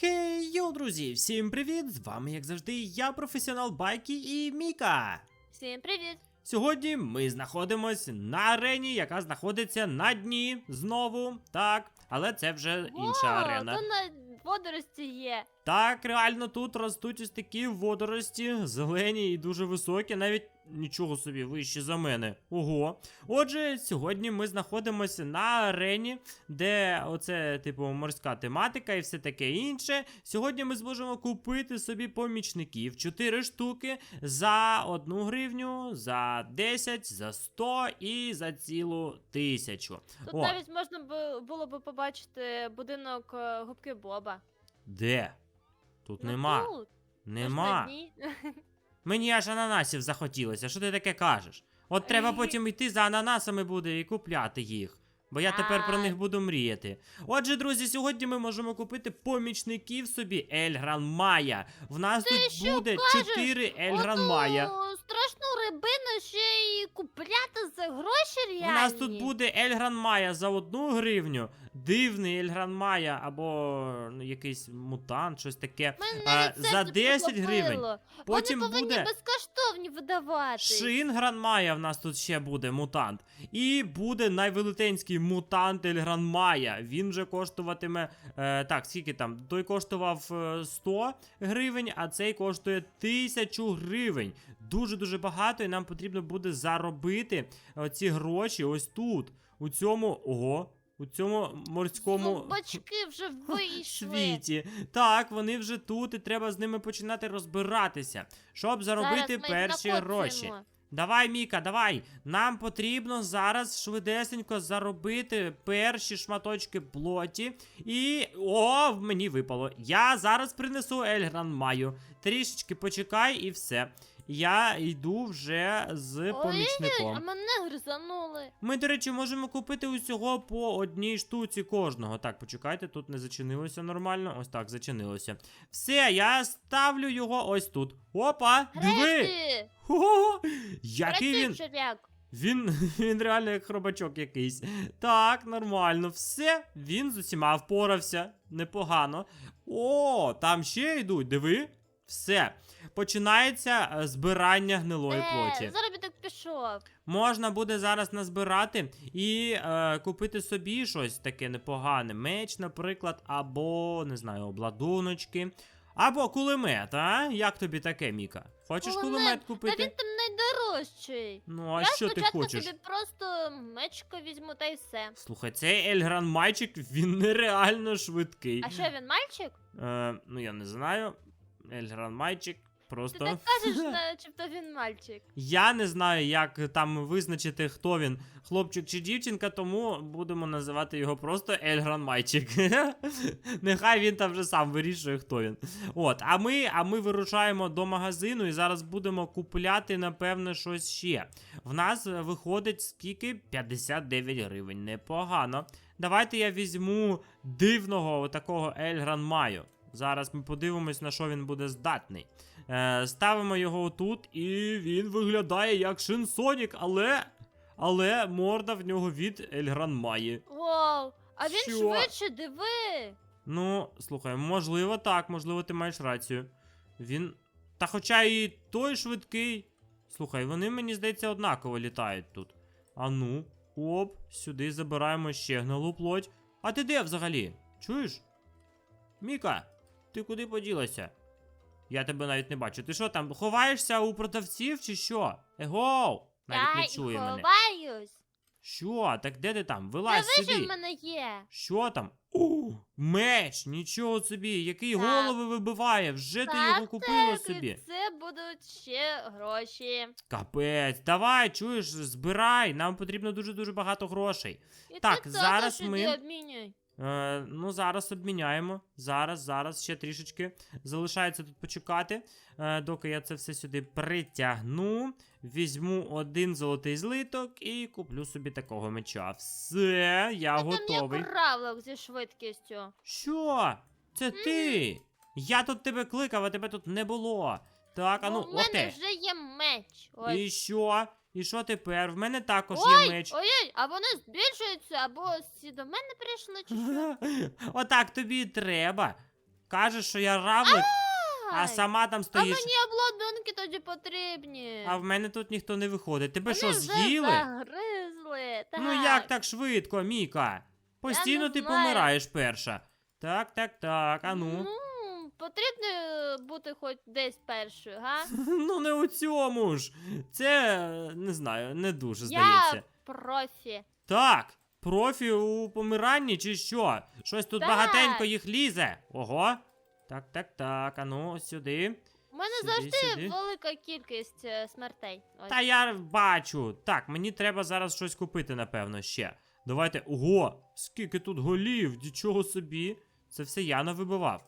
Хей, йоу, друзі! Всім привіт! З вами, як завжди, я, професіонал Байки і Міка. Всім привіт! Сьогодні ми знаходимось на арені, яка знаходиться на дні знову. Так, але це вже інша О, арена. То на водорості є. Так, реально тут ростуть ось такі водорості, зелені і дуже високі, навіть нічого собі вище за мене. Ого. Отже, сьогодні ми знаходимося на арені, де оце, типу, морська тематика і все таке інше. Сьогодні ми зможемо купити собі помічників 4 штуки за 1 гривню, за 10, за 100 і за цілу тисячу. Тут О, навіть можна було б побачити будинок е, губки Боба. де? Тут Ну, нема. тут, на Нема. дні. Мені аж ананасів захотілося. Що ти таке кажеш? От треба потім йти за ананасами буде і купляти їх. Бо я тепер про них буду мріяти. Отже, друзі, сьогодні ми можемо купити помічників собі Ельгран Майя. В нас Ти тут що буде кажеш? 4 Ельгран Оту Майя. страшну рибину ще й купляти за гроші реальні. У нас тут буде Ельгран Майя за одну гривню, дивний Ельгран Майя або ну, якийсь мутант, щось таке. Мене а, навіть за 10 гривень. підлопило. Потім Вони повинні буде безкоштовні видавати. Шингран Майя в нас тут ще буде мутант. І буде найвелетенський мутант Ельгран Майя. Він вже коштуватиме. Е, так, скільки там? Той коштував е, 100 гривень, а цей коштує 1000 гривень. Дуже-дуже багато, і нам потрібно буде заробити ці гроші ось тут. У цьому. Ого. У цьому морському Зубачки вже вийшли. світі. Так, вони вже тут, і треба з ними починати розбиратися, щоб заробити Зараз ми перші гроші. Давай, Міка, давай. Нам потрібно зараз швидесенько заробити перші шматочки плоті. І. О, мені випало. Я зараз принесу Ельгран Маю. Трішечки почекай і все. Я йду вже з Ой, А мене гризанули. Ми, до речі, можемо купити усього по одній штуці кожного. Так, почекайте, тут не зачинилося нормально. Ось так, зачинилося. Все, я ставлю його ось тут. Опа! Диви! Який він. Він, він реально як хробачок якийсь. Так, нормально, все. Він з усіма впорався. Непогано. О, там ще йдуть, диви. Все. Починається е, збирання гнилої плоті. Е, заробіток пішов. Можна буде зараз назбирати і е, купити собі щось таке непогане. Меч, наприклад, або, не знаю, обладуночки. Або кулемет, а? Як тобі таке, Міка? Хочеш Кулемет? кулемет Та він там найдорожчий. Ну, а Я що ти спочатку хочеш? собі просто мечко візьму та й все. Слухай, цей Ельгран Майчик, він нереально швидкий. А що він мальчик? Е, ну, я не знаю. Ельгран Майчик Ти просто. так кажеш, начебто він мальчик. Я не знаю, як там визначити, хто він, хлопчик чи дівчинка, тому будемо називати його просто Ельгран Майчик. Нехай він там вже сам вирішує, хто він. От, а ми, а ми вирушаємо до магазину і зараз будемо купляти, напевно, щось ще. В нас е, виходить скільки? 59 гривень. Непогано. Давайте я візьму дивного такого Ельгран Маю. Зараз ми подивимось, на що він буде здатний. Е, ставимо його тут, і він виглядає як Шинсонік, але. Але морда в нього від Ельгран Маї. Вау! А він Що? швидше, диви! Ну, слухай, можливо, так, можливо, ти маєш рацію. Він. Та хоча і той швидкий. Слухай, вони, мені здається, однаково літають тут. А ну, оп, сюди забираємо ще гнилу плоть. А ти де взагалі? Чуєш? Міка, ти куди поділася? Я тебе навіть не бачу. Ти що там, ховаєшся у продавців чи що? Егоу! Навіть Я не чує мене. ховаюсь. Що? Так де ти там? Вилазь що сюди. в мене є. Що там? У, меч! Нічого собі, який Так. голови вибиває, вже ти його купила так, собі. і це будуть ще гроші. Капець, давай, чуєш, збирай, нам потрібно дуже-дуже багато грошей. І Так, ти зараз ми- обмінюй. Е, ну, зараз обміняємо. Зараз, зараз ще трішечки залишається тут почекати. Е, доки я це все сюди притягну. Візьму один золотий злиток і куплю собі такого меча. Все, я Там готовий. є правилок зі швидкістю. Що? Це ти? Я тут тебе кликав, а тебе тут не було. Так, а ну, У мене оте. вже є меч. Ось. І що? І що тепер? В мене також є меч. Ой-ой, а вони збільшуються, або всі до мене прийшли, чи що? Отак тобі і треба. Кажеш, що я равлик, а сама там А стоїш. мені обладунки тоді потрібні. А в мене тут ніхто не виходить. Тебе що, вже з'їли? загризли. Ну, так. Ну як так швидко, Міка? Постійно ти помираєш перша. Так, так, так, ану. Ну, потрібно е, бути хоч десь першою, га? Ну не у цьому ж. Це е, не знаю, не дуже здається. Профі. Так, профі у помиранні чи що? Щось тут Так. багатенько їх лізе. Ого. Так, так, так, А ну, сюди. У мене Сюди, завжди сюди. велика кількість е, смертей. Ось. Та я бачу. Так, мені треба зараз щось купити, напевно, ще. Давайте. Ого! Скільки тут голів, нічого собі. Це все я навибивав.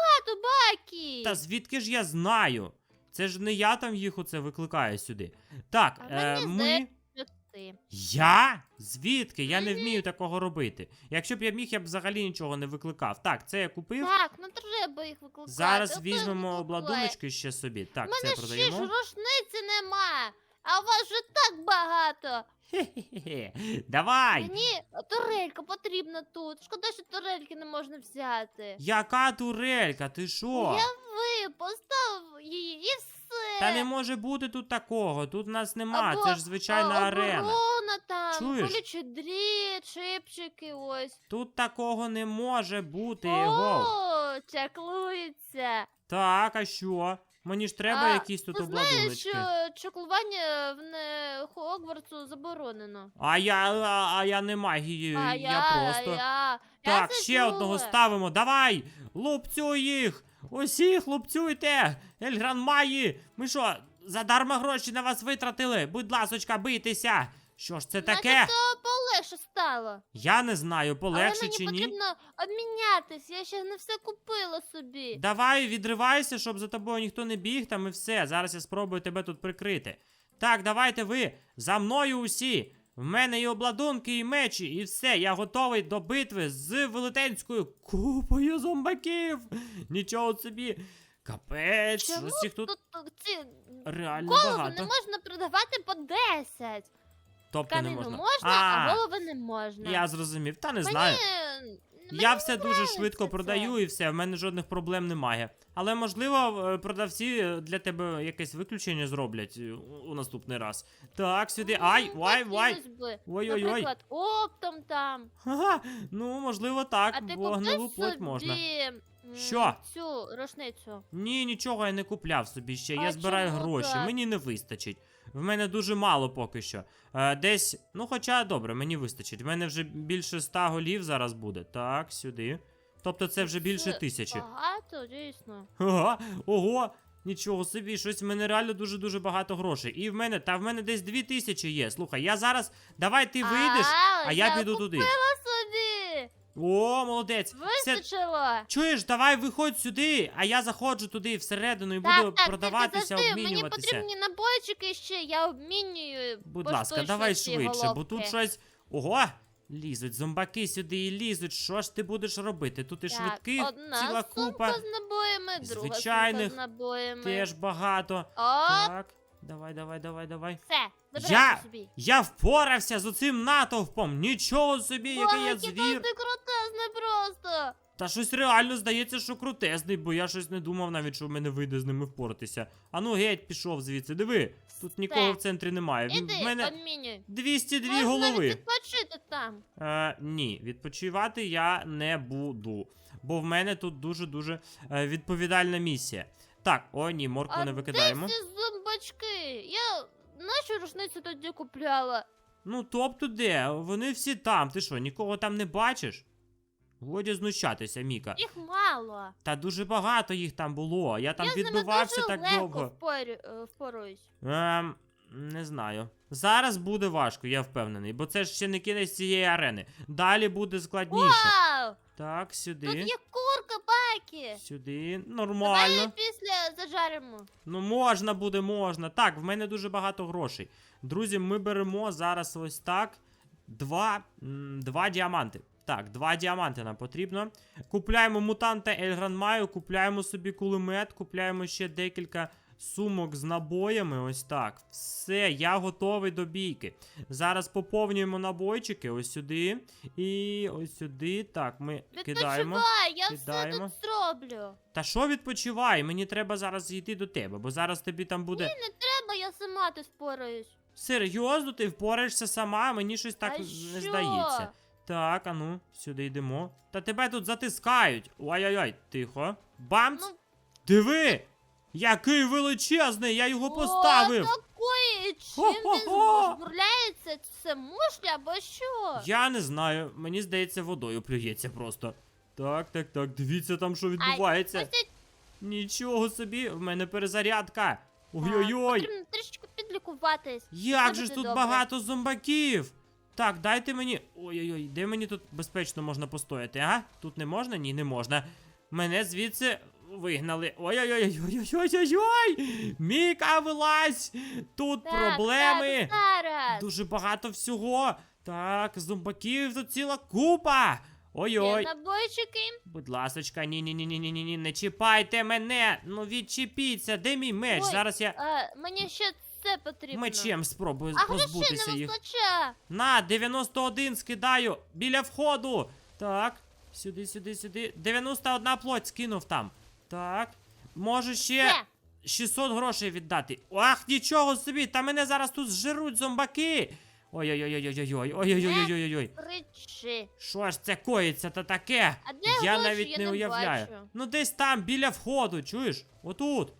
Бакі? Та звідки ж я знаю? Це ж не я там їх оце викликаю сюди. Так, А е, мені ми. здається, Ти. Я? Звідки? Я не вмію такого робити. Якщо б я міг, я б взагалі нічого не викликав. Так, це я купив. Так, ну треба їх викликати. Зараз Ото візьмемо викликай. обладуночки ще собі. Так, У це мене ще ж продаємо. рушниці нема. А вас вже так багато. Хе-хе-хе. Давай! Мені турелька потрібна тут. Шкода, що турельки не можна взяти. Яка турелька? Ти що? Я ви постав її і все. Та не може бути тут такого. Тут нас нема. Або, це ж звичайна а, арена. Оборона там, Чуєш? колючі дріт, чипчики ось. Тут такого не може бути. Гов. О, чаклується. Так, а що? Мені ж треба А, якісь тут Ти знаєш, обладуночки. що чаклування в не Хогвартсу заборонено. А я, а, а я не магії, а я, я, просто. я, я Так, це ще одного ставимо. Давай! Лупцюй їх! Усіх лупцюйте! Ельгран Маї! Ми що, задарма гроші на вас витратили? Будь ласочка, бийтеся! Що ж це таке? Наче то полегше стало. Я не знаю, полегше Але мені ні. потрібно обмінятись, я ще не все купила собі. Давай відривайся, щоб за тобою ніхто не біг там і все. Зараз я спробую тебе тут прикрити. Так, давайте ви за мною усі. В мене і обладунки, і мечі, і все. Я готовий до битви з велетенською купою зомбаків. Нічого собі. Капець, Чому ось їх тут Тут ці реально голови багато. не можна продавати по 10. Тобто не можна. можна, а, голови не можна. я зрозумів, та не Мені... знаю. мені Я все дуже швидко це. продаю і все, в мене жодних проблем немає. Але можливо, е, продавці для тебе якесь виключення зроблять е, у наступний раз. Так, сюди. Ай, вай, вай. Ой-ой-ой. Наприклад, оптом там. Ага, ну можливо так, А ти бо гнилу плоть собі можна. Що? цю рушницю? Ні, нічого я не купляв собі ще. А я збираю чому гроші, мені не вистачить. В мене дуже мало поки що. Е, десь, ну хоча добре, мені вистачить. В мене вже більше ста голів зараз буде. Так, сюди. Тобто це вже більше Це тисячі. Багато, дійсно. Ага, ого, нічого собі, щось в мене реально дуже-дуже багато грошей. І в мене, та в мене десь дві тисячі є. Слухай, я зараз. Давай ти вийдеш, а я піду туди. купила. О, молодець. Все... Вистачило. Чуєш, давай виходь сюди, а я заходжу туди всередину і буду Так, продаватися, тільки завжди, мені обмінюватися. потрібні набойчики ще, я обмінюю. Будь ласка, давай штучці швидше, бо головки. тут щось. Ого! Лізуть зомбаки сюди і лізуть. Що ж ти будеш робити? Тут і Так, швидких одна ціла сумка купа. з набоями, друга звичайних сумка з набоями. Теж багато. Оп, Так, давай, давай, давай, давай. все, Я- собі. Я впорався з оцим натовпом. Нічого собі, який я звір. ти крутезний просто. Та щось реально здається, що крутезний, бо я щось не думав навіть, що в мене вийде з ними впоратися. А ну геть, пішов звідси. Диви, тут нікого в центрі немає. В- Іди, В мене обмінюй. 202 Можна навіть голови. відпочити там. Е, ні, відпочивати я не буду. Бо в мене тут дуже-дуже е, відповідальна місія. Так, о, ні, моркву А не де викидаємо. всі зомбачки? Я нашу рушницю тоді купляла. Ну, тобто де? Вони всі там. Ти що, нікого там не бачиш? Годі знущатися, Міка. Їх мало. Та дуже багато їх там було. Я там я з ними відбивався дуже так легко довго. впорю, е, впоруюсь. Ем, не знаю. Зараз буде важко, я впевнений, бо це ж ще не кінець цієї арени. Далі буде складніше. Вау! Так, сюди. Тут є курка собаки. Сюди. Давай Нормально. Після зажаримо. Ну, можна буде, можна. Так, в мене дуже багато грошей. Друзі, ми беремо зараз ось так. Два, два діаманти. Так, два діаманти нам потрібно. Купляємо мутанта Ельгран Маю, купляємо собі кулемет, купляємо ще декілька сумок з набоями. Ось так. Все, я готовий до бійки. Зараз поповнюємо набойчики ось сюди. І ось сюди. Так, ми кидаємо. Відпочивай, я кидаємо. все тут зроблю. Та що відпочивай? Мені треба зараз йти до тебе, бо зараз тобі там буде. Ні, Не треба, я сама тут спораюсь. Серйозно, ти впораєшся сама, мені щось так а не що? здається. Так, а ну, сюди йдемо. Та тебе тут затискають. Ой-ой-ой, тихо. Бамц! Ну, Диви! Який величезний, я його поставив. О, такої, чим він Хо-хо-хо! Це мушля або що? Я не знаю, мені здається, водою плюється просто. Так, так, так, дивіться там, що відбувається. Ось Нічого собі, в мене перезарядка. Ой-ой-ой. Потрібно трішки підлікуватись. Як Все же ж буде тут добре. багато зомбаків? Так, дайте мені. Ой-ой-ой, де мені тут безпечно можна постояти, а? Тут не можна? Ні, не можна. Мене звідси вигнали. Ой-ой-ой-ой-ой-ой-ой! Міка, вилазь! Тут Так, проблеми! Так, зараз. Дуже багато всього. Так, зомбаків тут ціла купа. Ой-ой. Будь ласочка, ні, ні, не чіпайте мене. Ну відчепіться, де мій меч? Ой, Зараз я А, мені ще це потрібно. мечем спробую А позбутися їх. вистачає. На, 91 скидаю біля входу. Так, сюди, сюди, сюди. 91 плоть скинув там. Так. Можу ще Все. 600 грошей віддати. Ах, нічого собі, та мене зараз тут зжируть зомбаки. Ой-ой-ой-ой-ой-ой, ой-ой-ой-ой-ой. Кричи. Що ж це коїться та таке? А де я гроші? навіть Я не не уявляю. бачу. Ну десь там біля входу, чуєш? Отут.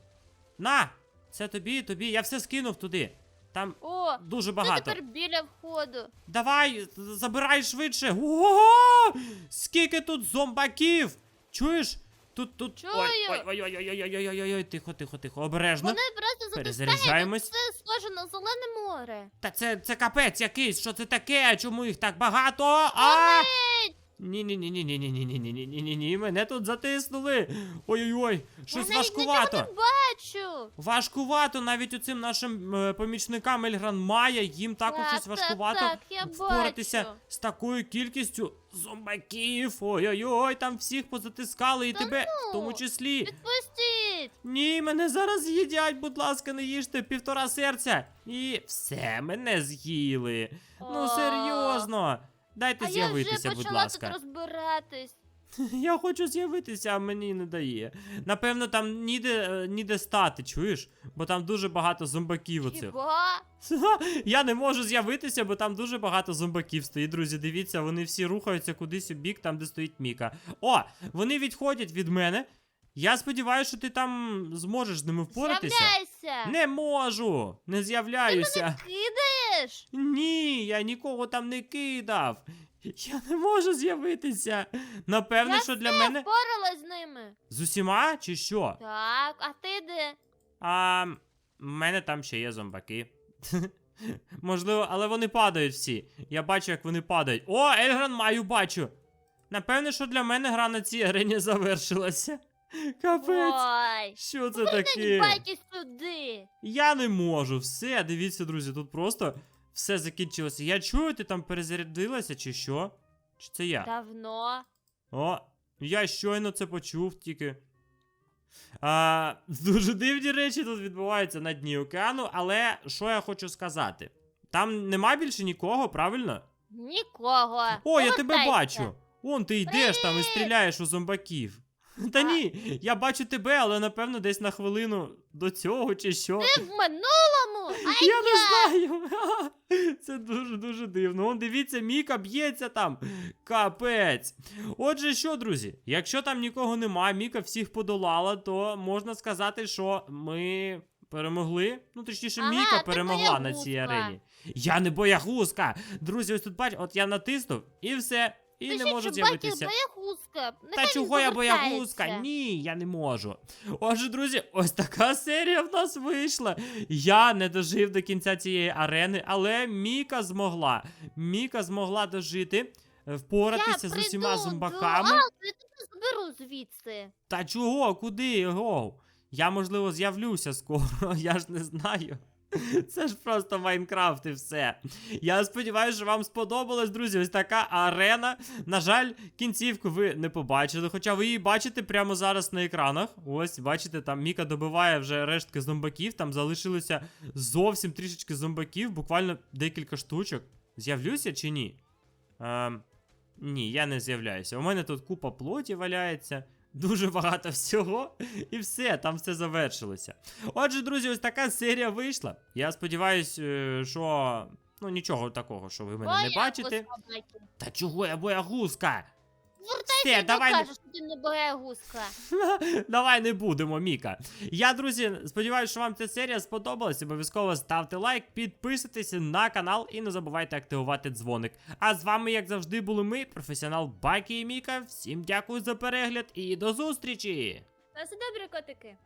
На! Це тобі, тобі. Я все скинув туди. Там О, дуже це багато. тепер біля входу. Давай, з- забирай швидше. Ого! Скільки тут зомбаків! Чуєш? Тут, тут. Чую. Ой, ой, ой, ой, ой, ой, ой, ой, ой, ой, тихо, тихо, тихо, обережно. Вони просто Перезаряджаємось. це схоже на зелене море. Та це, це капець якийсь, що це таке? Чому їх так багато? А! Ні, ні, ні, ні, ні, ні, ні, ні, ні, ні, ні, ні, ні, мене тут затиснули. Ой-ой-ой, щось я важкувато. нічого не бачу. Важкувато навіть оцим нашим е, помічникам Ельгран Мая, їм також Так, щось важкувато так, я впоратися бачу. з такою кількістю зомбаків. Ой-ой-ой, там всіх позатискали і Та тебе в тому числі. Відпустіть. Ні, мене зараз з'їдять, будь ласка, не їжте півтора серця. І все, мене з'їли. Ну серйозно. Дайте А я з'явитися, вже будь ласка. тут розбиратись. Я хочу з'явитися, а мені не дає. Напевно, там ніде, е, ніде стати, чуєш? Бо там дуже багато зомбаків оцих. Хіба? Я не можу з'явитися, бо там дуже багато зомбаків стоїть. Друзі, дивіться, вони всі рухаються кудись у бік, там, де стоїть Міка. О, вони відходять від мене. Я сподіваюся, що ти там зможеш з ними впоратися. З'являйся. Не можу, не з'являюся. Кидаєш? Ні, я нікого там не кидав. Я не можу з'явитися. Напевно, Я що для мене. впоралась з ними. З усіма чи що? Так, а ти де? А в мене там ще є зомбаки. Можливо, але вони падають всі. Я бачу, як вони падають. О, Ельгран маю бачу. Напевне, що для мене гра на цій арені завершилася. Капець. Ой. Що це таке? сюди. Я не можу. Все, дивіться, друзі, тут просто все закінчилося. Я чую, ти там перезарядилася, чи що? Чи це я? Давно. О, я щойно це почув тільки. А, дуже дивні речі тут відбуваються на дні океану, але що я хочу сказати? Там нема більше нікого, правильно? Нікого. О, я тебе бачу. Вон ти йдеш там і стріляєш у зомбаків. Та ні, я бачу тебе, але напевно десь на хвилину до цього чи що. Ти в минулому? А Я не знаю. Це дуже дуже дивно. Он дивіться, Міка б'ється там. Капець. Отже, що, друзі, якщо там нікого нема, Міка всіх подолала, то можна сказати, що ми перемогли. Ну, точніше, Ага, Міка ти перемогла на цій арені. Я не боягузка. Друзі, ось тут бач, от я натиснув і все. І Ти не ще можу з'явитися. боягузка. Та Нехай він чого я повертається. боягузка? Ні, я не можу. Отже, друзі, ось така серія в нас вийшла. Я не дожив до кінця цієї арени, але Міка змогла. Міка змогла дожити, е, впоратися з усіма прийду зомбаками. До... Заберу звідси. Та чого? Куди його? Я, можливо, з'явлюся скоро, я ж не знаю. Це ж просто Майнкрафт і все. Я сподіваюся, що вам сподобалось, друзі. Ось така арена. На жаль, кінцівку ви не побачили, хоча ви її бачите прямо зараз на екранах. Ось, бачите, там Міка добиває вже рештки зомбаків, там залишилося зовсім трішечки зомбаків, буквально декілька штучок. З'явлюся чи ні? Ем, ні, я не з'являюся. У мене тут купа плоті валяється. Дуже багато всього, і все, там все завершилося. Отже, друзі, ось така серія вийшла. Я сподіваюся, що ну нічого такого, що ви мене не бачите. Та чого я боягузка? Звертайся Все, і давай не- що ти не боягузка. Давай не будемо, Міка. Я, друзі, сподіваюся, що вам ця серія сподобалась. Обов'язково ставте лайк, підписуйтесь на канал і не забувайте активувати дзвоник. А з вами, як завжди, були ми, професіонал Бакі і Міка. Всім дякую за перегляд і до зустрічі! На все добре, котики.